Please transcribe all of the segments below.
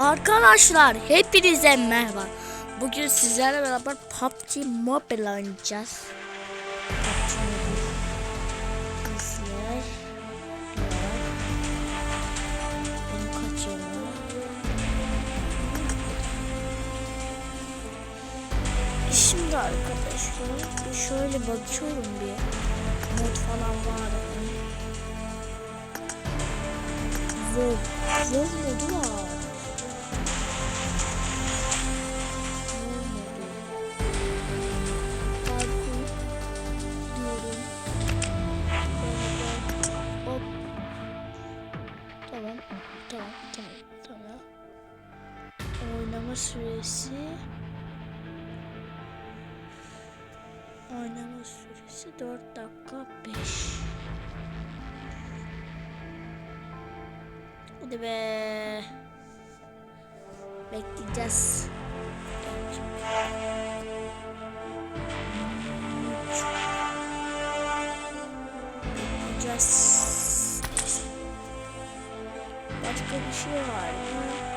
Arkadaşlar hepinize merhaba. Bugün sizlerle beraber PUBG Mobile oynayacağız. Şimdi arkadaşlar şöyle bakıyorum bir mod falan var mı? Zor. Zor modu var. Tamam, tamam, tamam. Oynama süresi. Oynama süresi 4 dakika 5 Hadi be. Bekleyeceğiz Bekleyeceğiz Başka bir şey var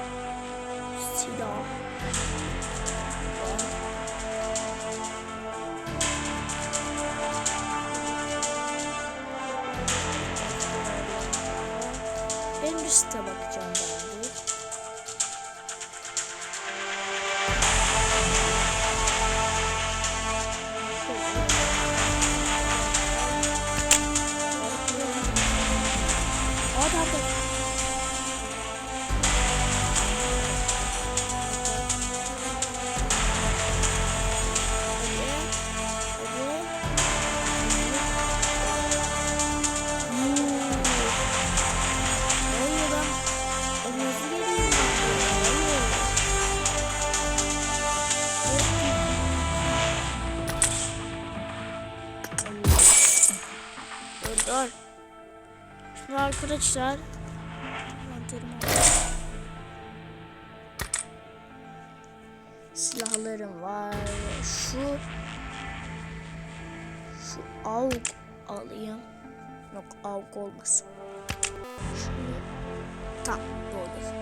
arkadaşlar Silahlarım var. Şu şu AUG alayım. Yok AUG olmasın. Şunu tam olur.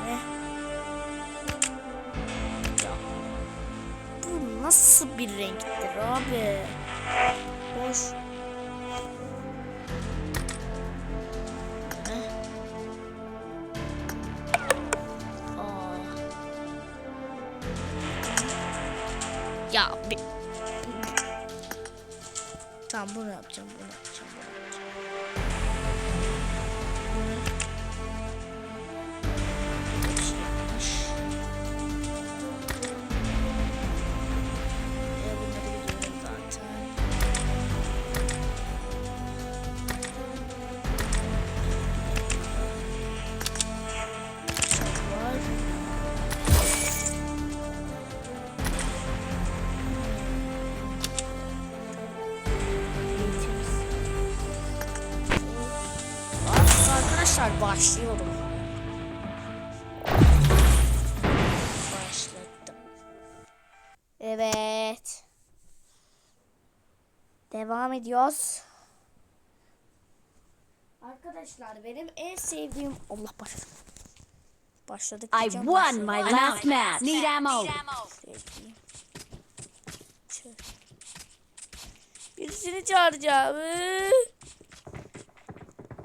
Yine. Ya. Bu nasıl bir renktir abi? Ya. Tamam bunu yapacağım, bunu yapacağım, bunu yapacağım. Devam ediyoruz. Arkadaşlar benim en sevdiğim Allah başladı. Başladık. I won my last match. Need ammo. Birisini çağıracağım.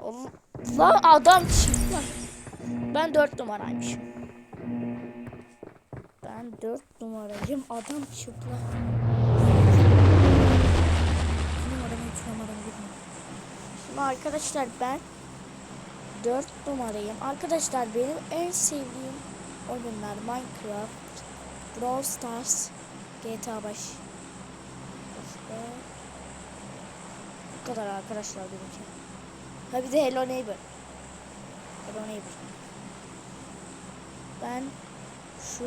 Allah adam çıplak. Ben dört numaraymışım. Ben dört numarayım. Adam çıplak. Numaramı bilmiyorum. Şimdi arkadaşlar ben dört numarayım. Arkadaşlar benim en sevdiğim oyunlar Minecraft, Brawl Stars, GTA 5. İşte bu kadar arkadaşlar benimki. Ha bir de Hello Neighbor. Hello Neighbor. Ben şu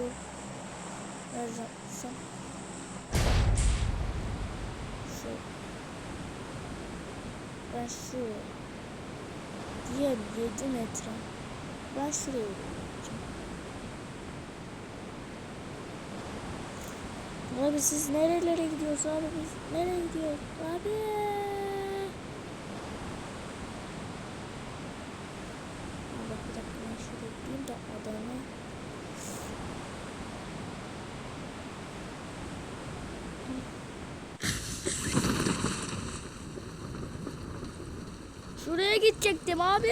nereden şu şu diğer 7 metre gideceğim. Abi siz nerelere gidiyoruz abi biz nereye gidiyoruz abi? Şuraya gidecektim abi.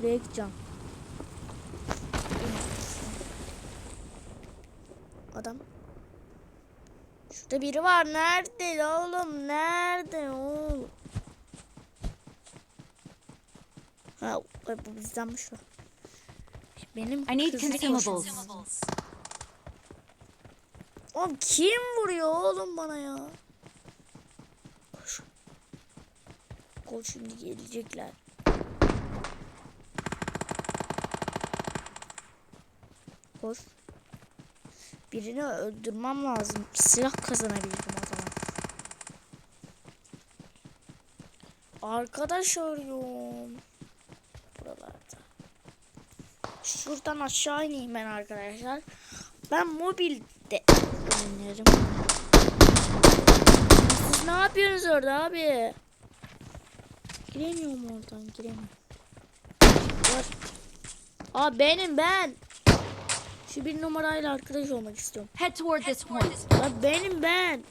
Buraya gideceğim. Adam. Şurada biri var. Nerede oğlum? Nerede oğlum? Ha, bu bizdenmiş o. Benim I need consumables. Oğlum kim vuruyor oğlum bana ya? Koş şimdi gelecekler. Koş. Birini öldürmem lazım. Silah kazanabilirim o zaman. Arkadaş arıyorum. Buralarda. Şuradan aşağı ineyim ben arkadaşlar. Ben mobilde oynuyorum. Siz ne yapıyorsunuz orada abi? Giremiyorum oradan giremiyorum. Var. Aa benim ben. Şu bir numarayla arkadaş olmak istiyorum. Head toward this point. Aa benim ben.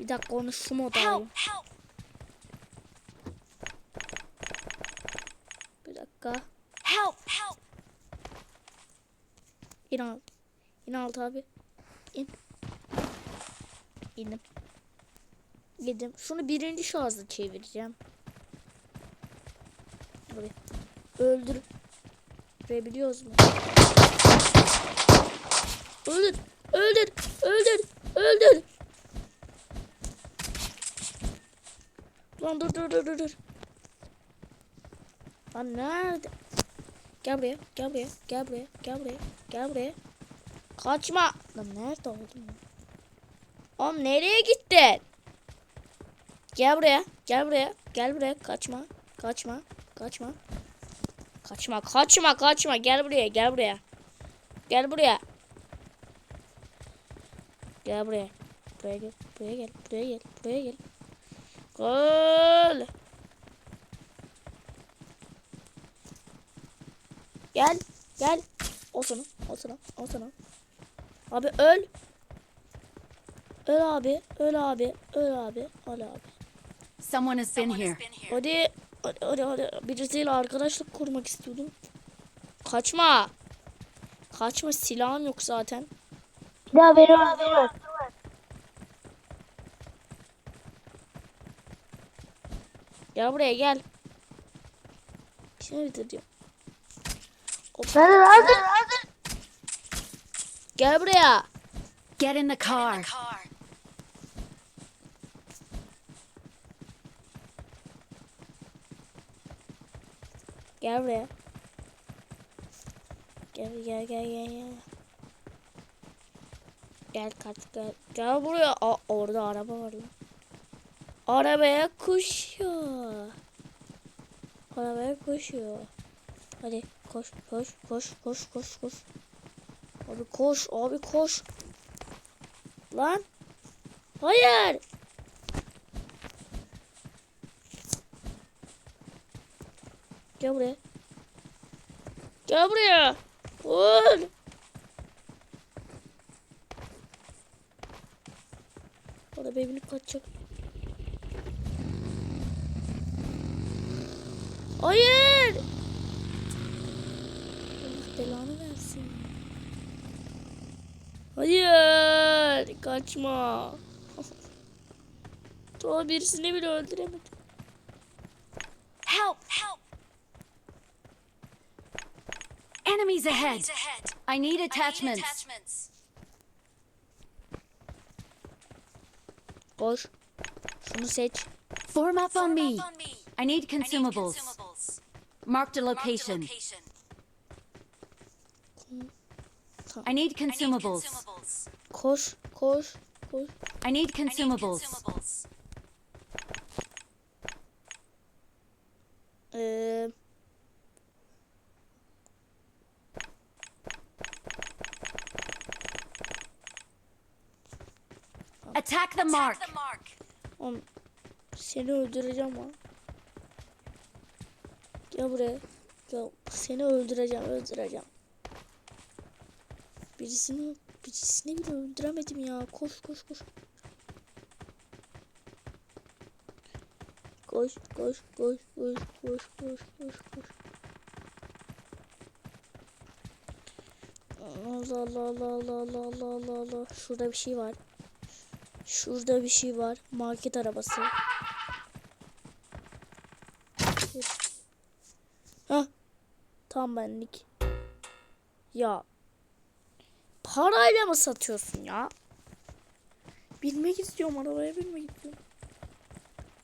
Bir dakika onu şu moda. Bir dakika. Help, help. İn al. İn alt abi. İn. İndim. Yedim. Şunu birinci şahısla çevireceğim. Öldür. Görebiliyoruz mu? Öldür. Öldür. Öldür. Öldür. Lan dur dur dur dur. Lan nerede? Gel buraya, gel buraya, gel buraya, gel buraya, gel buraya. Kaçma. Lan nerede oldun? Oğlum nereye gittin? Gel buraya, gel buraya, gel buraya. Kaçma, kaçma, kaçma. Kaçma, kaçma, kaçma. Gel buraya, gel buraya. Gel buraya. Gel buraya. Buraya gel, buraya gel, buraya gel, buraya gel. Gel. Gel. Gel. O sana. O sana. O sana. Abi öl. Öl abi. Öl abi. Öl abi. Öl abi. Someone has been here. Hadi. Hadi hadi hadi. Birisiyle arkadaşlık kurmak istiyordum. Kaçma. Kaçma silahım yok zaten. Ya beni öldürür. Gel buraya gel. Şimdi bitir diyor. Beni öldür. Gel buraya. Get in the car. Gel buraya. Gel gel gel gel gel. Gel kaç gel. Gel buraya. Aa, orada araba var lan. Arabaya koşuyor. Arabaya koşuyor. Hadi koş koş koş koş koş koş. Abi koş abi koş. Lan. Hayır. Gel buraya. Gel buraya. Vur. O da birbirini kaçacak. Hayır. Allah belanı versin. Hayır. Kaçma. Tuğ birisini bile öldüremedim. Help, help. Enemies ahead. I need attachments. Koş. Şunu seç. Form up on me. I need consumables. Marked a location. I need consumables. Koş, koş, koş. I need consumables. Ee, Attack the mark. oğlum, seni öldüreceğim ha. Gel buraya. Gel, seni öldüreceğim, öldüreceğim. Birisini birisini bile öldüremedim ya. Koş koş koş. Koş koş koş koş koş koş koş koş. Allah Allah Allah Allah Allah Allah Allah Allah. Şurada bir şey var. Şurada bir şey var. Market arabası. Ha. Tam benlik. Ya. Parayla mı satıyorsun ya? Bilmek istiyorum arabaya binmek istiyorum.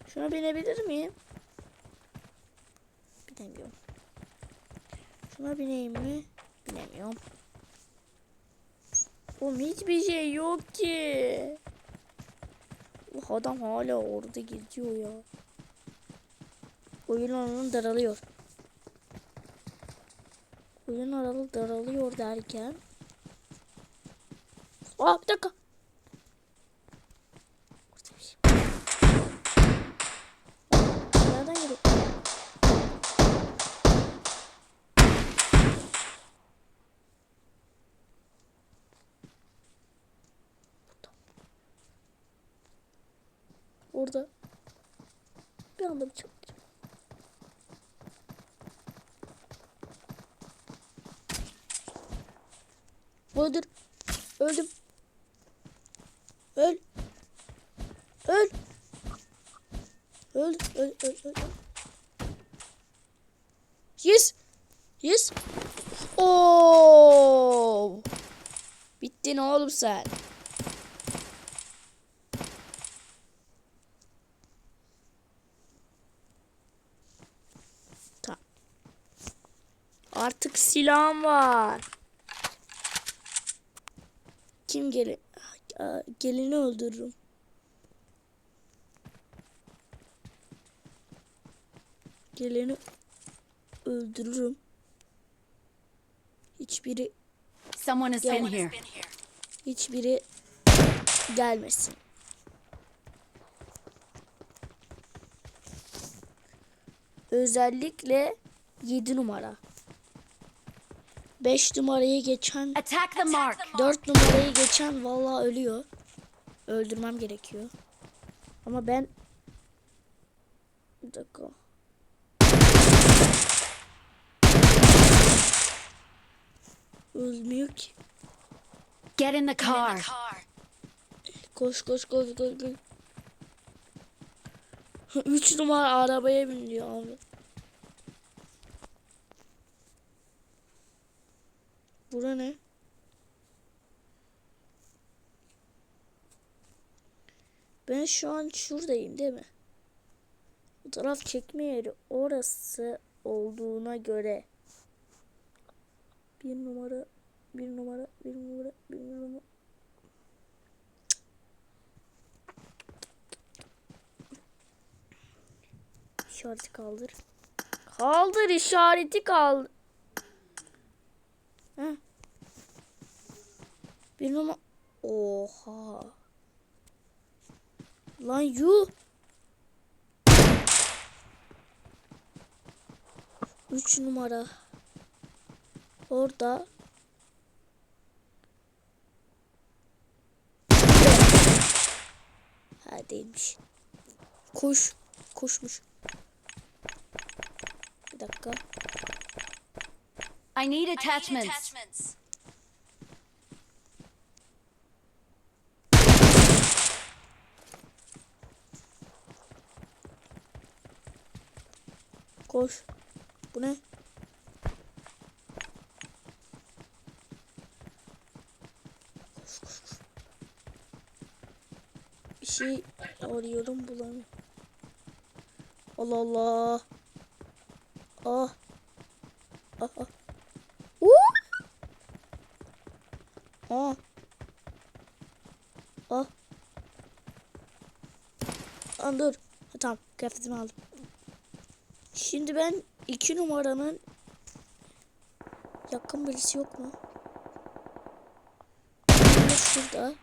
Şuna binebilir miyim? Binemiyorum. Şuna bineyim mi? Binemiyorum. Oğlum hiçbir şey yok ki. Bu adam hala orada geziyor ya. Oyun onun daralıyor. Oyun aralı daralıyor derken. Aa bir dakika. Nereden geliyor? Orada. Bir anda bir çarptı. Öldür. Öldüm. Öl. Öl. Öl. Öl. Öl. Öl. Yes. Yes. Oo. Bittin oğlum sen. Artık silahım var. Kim geli Aa, gelini öldürürüm. Gelini öldürürüm. Hiçbiri Someone has been here. hiçbiri gelmesin. Özellikle 7 numara. 5 numarayı geçen Attack the mark. 4 numarayı geçen vallahi ölüyor. Öldürmem gerekiyor. Ama ben bir dakika. Ölmüyor ki. Get in the car. Koş koş koş koş koş. 3 numara arabaya biniyor abi. Bura ne? Ben şu an şuradayım değil mi? Bu taraf çekme yeri orası olduğuna göre. Bir numara, bir numara, bir numara, bir numara. İşareti kaldır. Kaldır işareti kaldır. Bir numara. Oha. Lan yu. Üç numara. Orada. Ha değilmiş. Koş. Koşmuş. Bir dakika. I need attachments. Koş. Bu ne? Koş koş koş. Bir şey arıyorum bulamıyorum. Allah Allah. Ah. Ah ah. Ah. Ah. Lan dur. Ha, tamam kıyafetimi aldım. Şimdi ben iki numaranın yakın birisi yok mu? Şurada.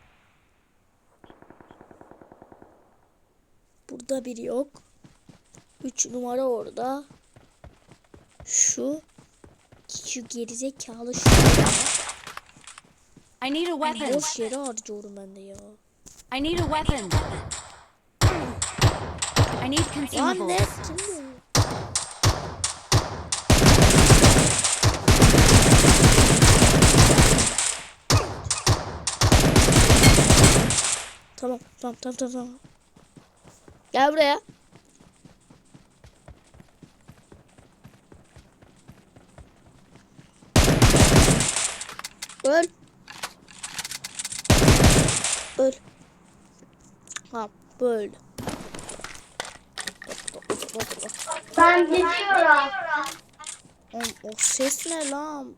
Burada biri yok. Üç numara orada. Şu şu gerizekalı şurada. I need a weapon. Boş yere harcıyorum ben de ya. I need a weapon. I need Lan ne? consumables. Tamam, tamam, tamam, tamam, tamam. Gel buraya. Öl. Öl. Ha, böyle. Ben gidiyorum. Oğlum, o ses ne lan?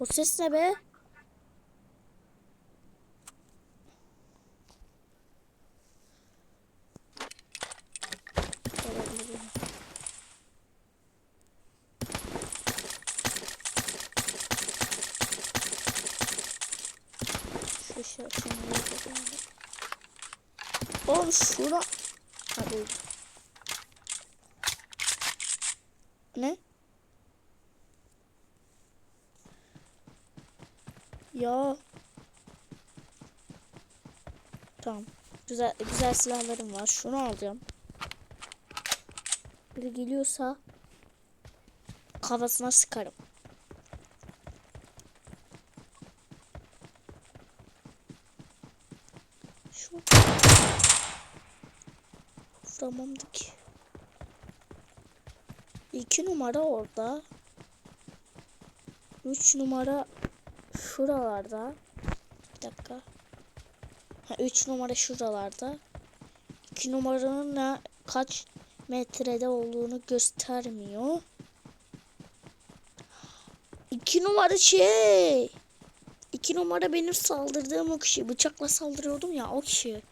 O ses ne be? Şu şey açayım, ne yapayım? Oğlum şura... Ha bu. Ne? Ya. Tamam. Güzel güzel silahlarım var. Şunu alacağım. Biri geliyorsa kafasına sıkarım. Şu Vuramadım ki. İki numara orada. Üç numara şuralarda. Bir dakika. Ha, üç numara şuralarda. İki numaranın ne, kaç metrede olduğunu göstermiyor. İki numara şey. İki numara benim saldırdığım o kişi. Bıçakla saldırıyordum ya o kişi.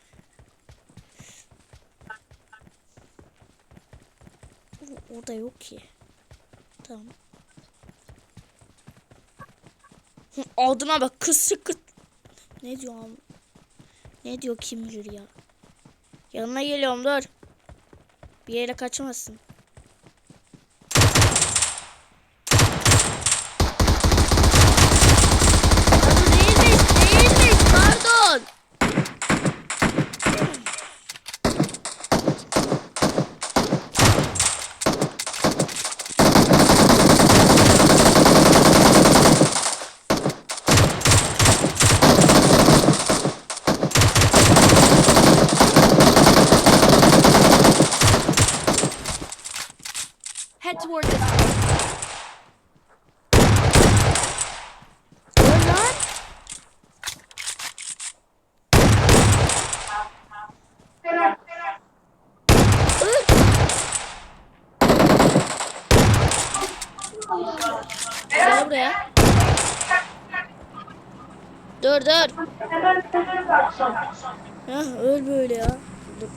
Orada yok ki. Tamam. Adına bak kısık kıt. Ne diyor Ne diyor kim ya. Yanına geliyorum dur. Bir yere kaçamazsın. Pardon değilmiş değilmiş pardon. Head toward this. Dur lan. Dur. Gel buraya. Dur dur. Heh, öl böyle ya. Dur.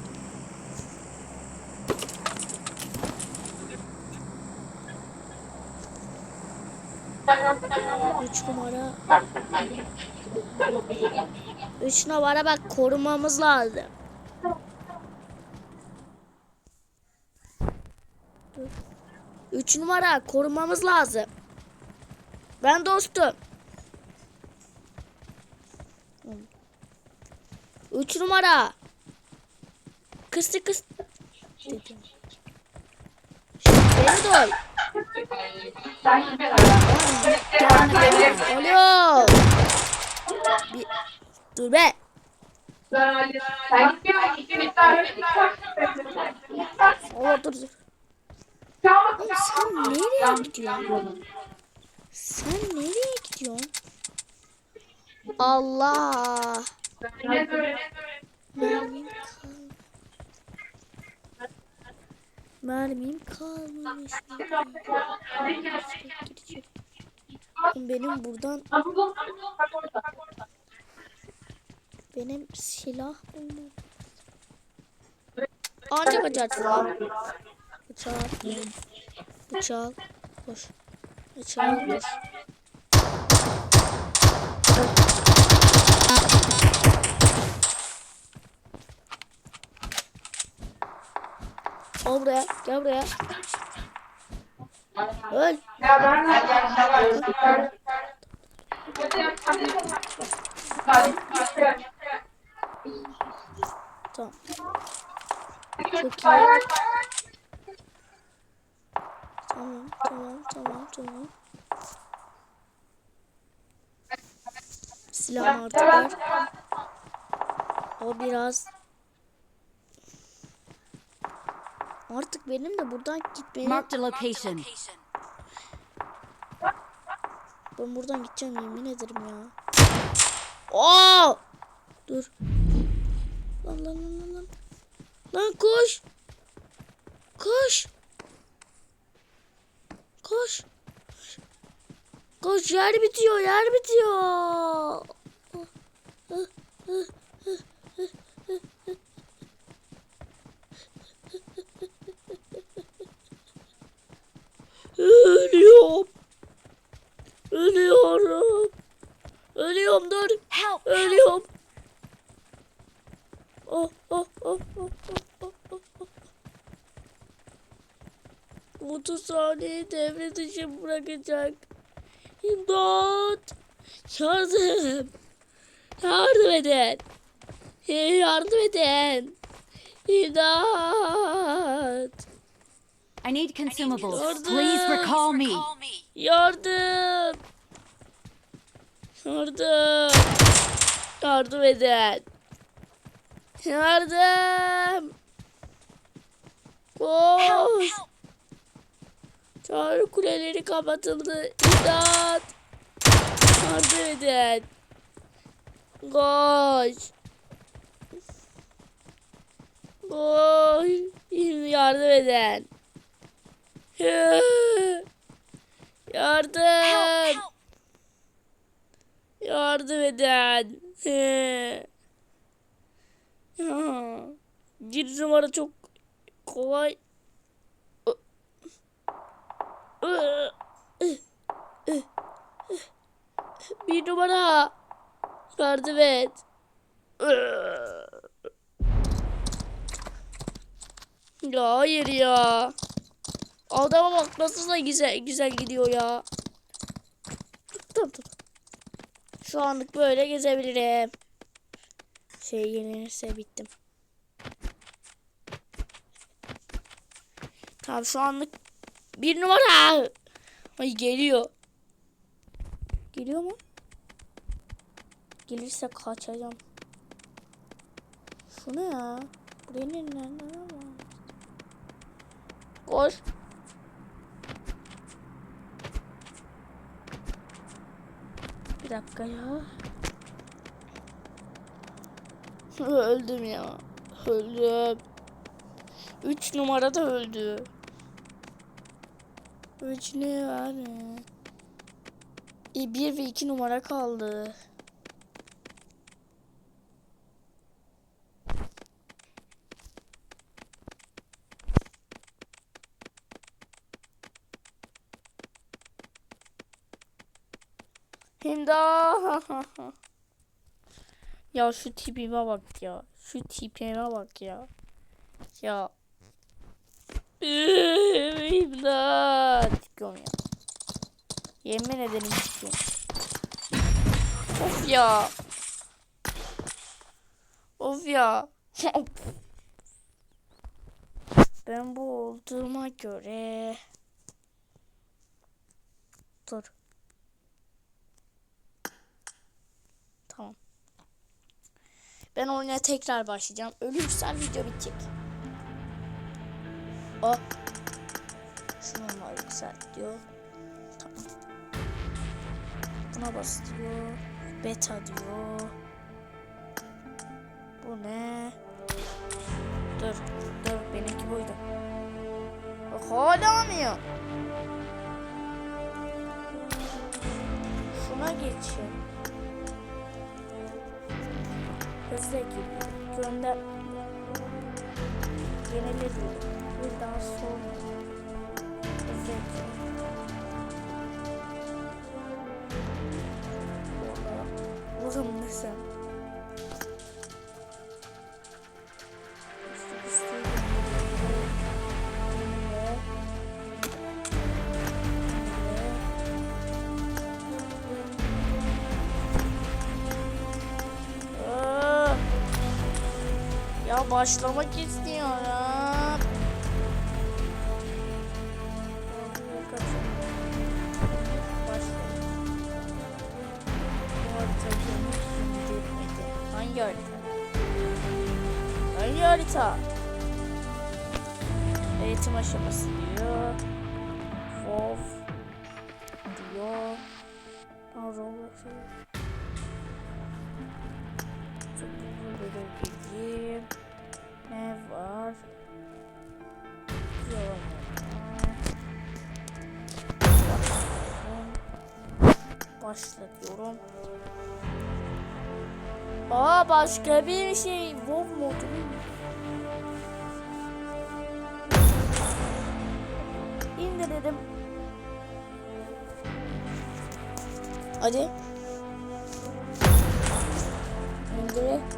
Üç numara. Üç numara bak korumamız lazım. 3 numara korumamız lazım. Ben dostum. 3 numara. Kıstı kıstı. Dedim. Beni doy. Oluyor. Dur be. Oo, dur dur. Oğlum sen nereye gidiyorsun? Sen nereye gidiyorsun? Allah. Mermim kal. Mermim kalmamış. Oğlum Benim buradan benim silah bulmam. Ancak açarsın lan. Bıçak. Bıçak. Koş. Bıçak. Koş. Gel buraya. Gel buraya. Öl. Tamam. Çok iyi. Tamam, tamam, tamam, tamam. Silah artık var. O biraz Artık benim de buradan gitmeye Marked a location. Ben buradan gideceğim yemin ederim ya. Oo! Dur. Lan lan lan lan. Lan koş. Koş. Koş. Koş yer bitiyor yer bitiyor. Ölüyorum. Ölüyorum. Ölüyorum dur. Help! Ölüyorum. Oh, oh, oh, oh, oh, oh, oh, oh. 30 saniye devre dışı bırakacak. İmdat. Yardım. Yardım edin. Yardım edin. İmdat. I need consumables. Yardım. Please recall me. Yardım. Yardım. Yardım edin. Yardım. Koş. Çağrı kuleleri kapatıldı. İmdat. Yardım edin. Koş. Koş. Yardım edin. Yardım. Yardım edin. Bir numara çok kolay. Bir numara. Yardım et. Ya hayır ya. Adama bak nasıl da güzel güzel gidiyor ya. Tamam tamam. Şu anlık böyle gezebilirim. Şey yenilirse bittim. Tamam şu anlık bir numara. Ay geliyor. Geliyor mu? Gelirse kaçacağım. Şu ne ya? Buraya ne ne ne var? Koş. Bir dakika ya. Öldüm ya. Öldüm. Üç numarada öldü. Üç ne yani? E, bir ve iki numara kaldı. Hinda. ya şu tipime bak ya. Şu tipime bak ya. Ya. İmdat. Çıkıyorum ya. Yemin ederim çıkıyorum. Of ya. Of ya. ben bu olduğuma göre... Dur. Tamam. Ben oyuna tekrar başlayacağım. Ölürsem video bitecek. O. Şunu var yükselt diyor. Tamam. Buna bas diyor. Beta diyor. Bu ne? Dur. Dur. Benimki buydu. Hala mı? Şuna geçeyim. Hızlı gibi. Gönder. Yenile değil. Bir daha sonra. Başlamak istiyorum. Başlatıyorum. Aa başka bir şey. WoW modu? İndirelim. Hadi. İndir.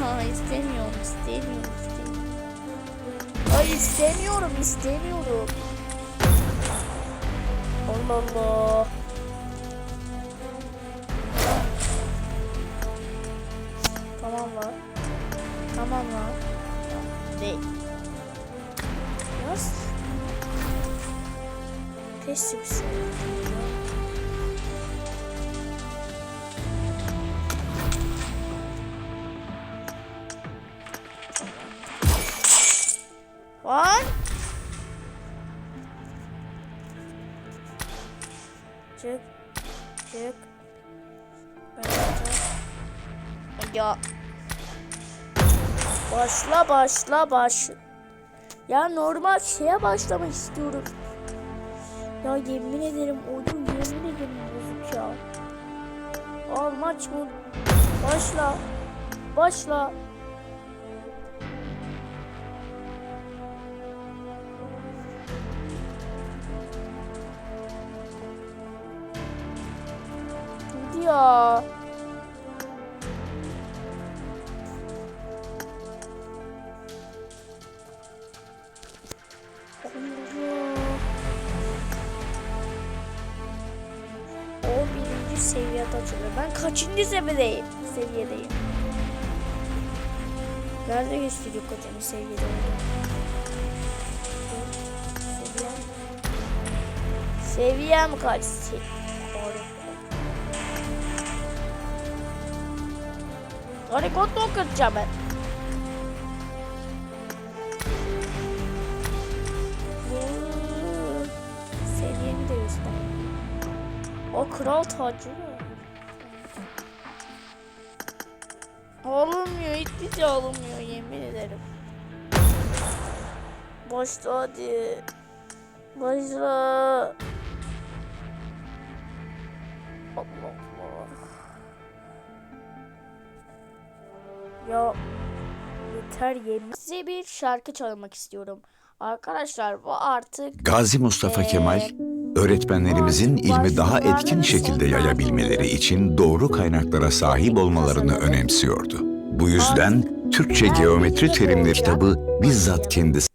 Ya. istemiyorum, istemiyorum, istemiyorum. Ay istemiyorum, istemiyorum. Allah Allah. Tamam lan. Tamam. Tamam, Değil. Yaz. Pes bir şey. Başla baş. Ya normal şeye başlamak istiyorum. Ya yemin ederim oyun yemin ederim bozuk ya. Al maç bu. Başla. Başla. Hadi. Kaçıncı seviyedeyim? Seviyedeyim. Nerede gösteriyor kaçıncı seviyede? Seviyem. Seviyem kaç? Se Harikot mu okutacağım ben? Vuu, Seviyemi de göster. O kral tacı mı? Alınmıyor, hiçbir şey alınmıyor yemin ederim. Başla hadi. Başla. Allah Allah. Ya yeter yemin. Size bir şarkı çalmak istiyorum. Arkadaşlar bu artık Gazi Mustafa Ee, Kemal, öğretmenlerimizin ilmi daha etkin şekilde yayabilmeleri için doğru kaynaklara sahip olmalarını önemsiyordu. Bu yüzden Türkçe geometri terimleri kitabı bizzat kendisi